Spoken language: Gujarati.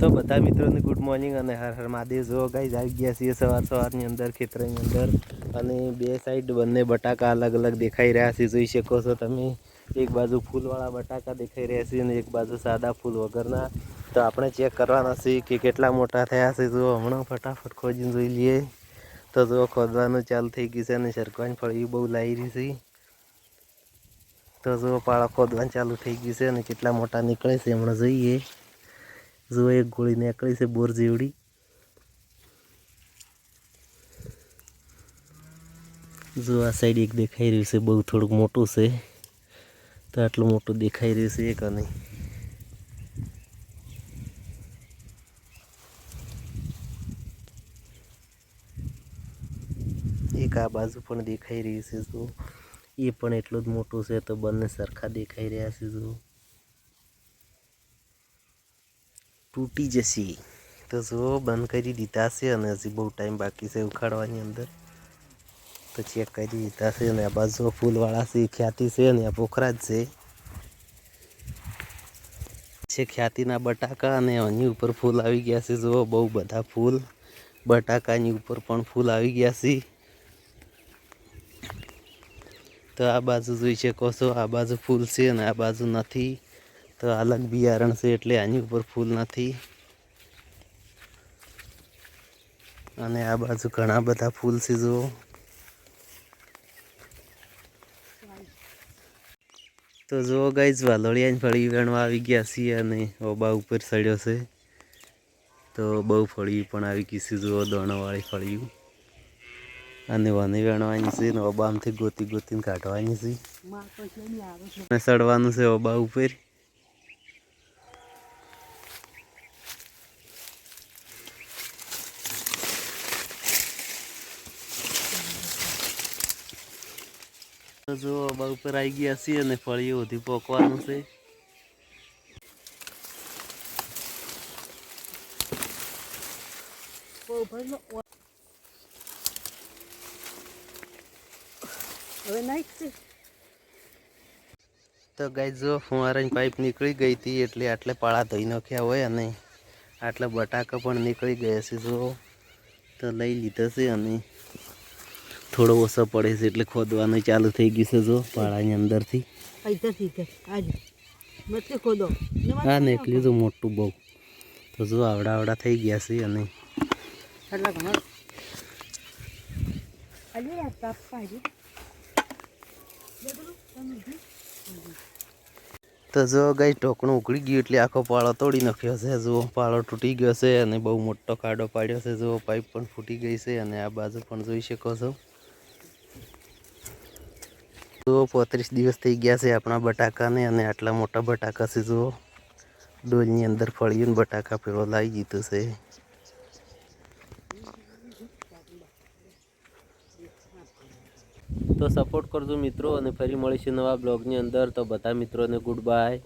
તો બધા મિત્રોને ગુડ મોર્નિંગ અને હર હર મહાદેવ. જો ગાઈ આવી ગયા છીએ સવાર સવારની અંદર, ખેતરની અંદર અને બે સાઈડ બંને બટાકા અલગ અલગ દેખાઈ રહ્યા છે. જોઈ શકો છો તમે, એક બાજુ ફૂલવાળા બટાકા દેખાઈ રહ્યા છે અને એક બાજુ સાદા ફૂલ વગરના. તો આપણે ચેક કરવાના છે કે કેટલા મોટા થયા છે. જો હમણાં ફટાફટ ખોજીને જોઈ લઈએ. તો જો ખોદવાનું ચાલુ થઈ ગયું છે અને સરકવાની ફળિયું બહુ લાવી રહી છે. તો જો પાળા ખોદવાનું ચાલુ થઈ ગયું છે અને કેટલા મોટા નીકળે છે હમણાં જોઈએ. જો એક ગોળી નીકળી છે બોર જેવડી. જો આ સાઈડ એક દેખાઈ રહ્યું છે, બહુ થોડુંક મોટું છે. તો આટલું મોટું દેખાઈ રહ્યું છે એક અને. એક આ બાજુ પણ દેખાઈ રહ્યું છે, જો. એ પણ એટલું જ મોટું છે તો બંને સરખા દેખાઈ રહ્યા છે, જો. તૂટી જશે. તો જો બંધ કરી દીધા છે અને હજી બહુ ટાઈમ બાકી છે ઉખાડવાની અંદર. તો ચેક કરી દીધા છે અને આ બાજુ ફૂલવાળા છે, ખ્યાતિ છે અને આ પોખરા જ છે. છે ખ્યાતિના બટાકા અને એની ઉપર ફૂલ આવી ગયા છે. જુઓ, બહુ બધા ફૂલ. બટાકાની ઉપર પણ ફૂલ આવી ગયા છે. તો આ બાજુ જોઈ શકો છો, આ બાજુ ફૂલ છે અને આ બાજુ નથી. તો અલગ બિયારણ છે એટલે આની ઉપર ફૂલ નથી. અને આ બાજુ ઘણા બધા ફૂલ છે જુઓ. તો જુઓ ગાઈઝ વાલોળિયાની ફળી વેણવા આવી ગયા છીએ અને ઓબા ઉપર ચડ્યો છે. તો બહુ ફળી પણ આવી ગઈ છે જુઓ દોણાવાળી ફળિયું. અને વાની વેણવાની છે ને ઓબા આમથી ગોતી ગોતીને કાઢવાની છે. અને સડવાનું છે ઓબા ઉપર. જો અબા ઉપર આવી ગયા છીએ અને ફળીઓ સુધી પોકવાનું છે. છે. તો ગાય જો ફુવારાની પાઇપ નીકળી ગઈ હતી એટલે આટલે પાળા ધોઈ નાખ્યા હોય અને આટલા બટાકા પણ નીકળી ગયા છે જો. તો લઈ લીધા છે અને થોડો ઓછો પડે છે એટલે ખોદવાનું ચાલુ થઈ ગયું છે જો પાળાની અંદરથી. હા ને એટલી તો મોટું બહુ. તો જો આવડા આવડા થઈ ગયા છે અને તો જો ગાય ઢોકણું ઉકળી ગયું એટલે આખો પાળો તોડી નાખ્યો છે. જુઓ પાળો તૂટી ગયો છે અને બહુ મોટો ખાડો પાડ્યો છે. જુઓ પાઇપ પણ ફૂટી ગઈ છે અને આ બાજુ પણ જોઈ શકો છો. જુઓ, પોત્રીસ દિવસ થઈ ગયા છે આપણા બટાકાને અને આટલા મોટા બટાકા છે, જુઓ. ડોલની અંદર ફળીને બટાકા પેલો લાવી દીધો છે. તો સપોર્ટ કરજો મિત્રો અને ફરી મળીશું નવા બ્લોગની અંદર. તો બધા મિત્રોને ગુડ બાય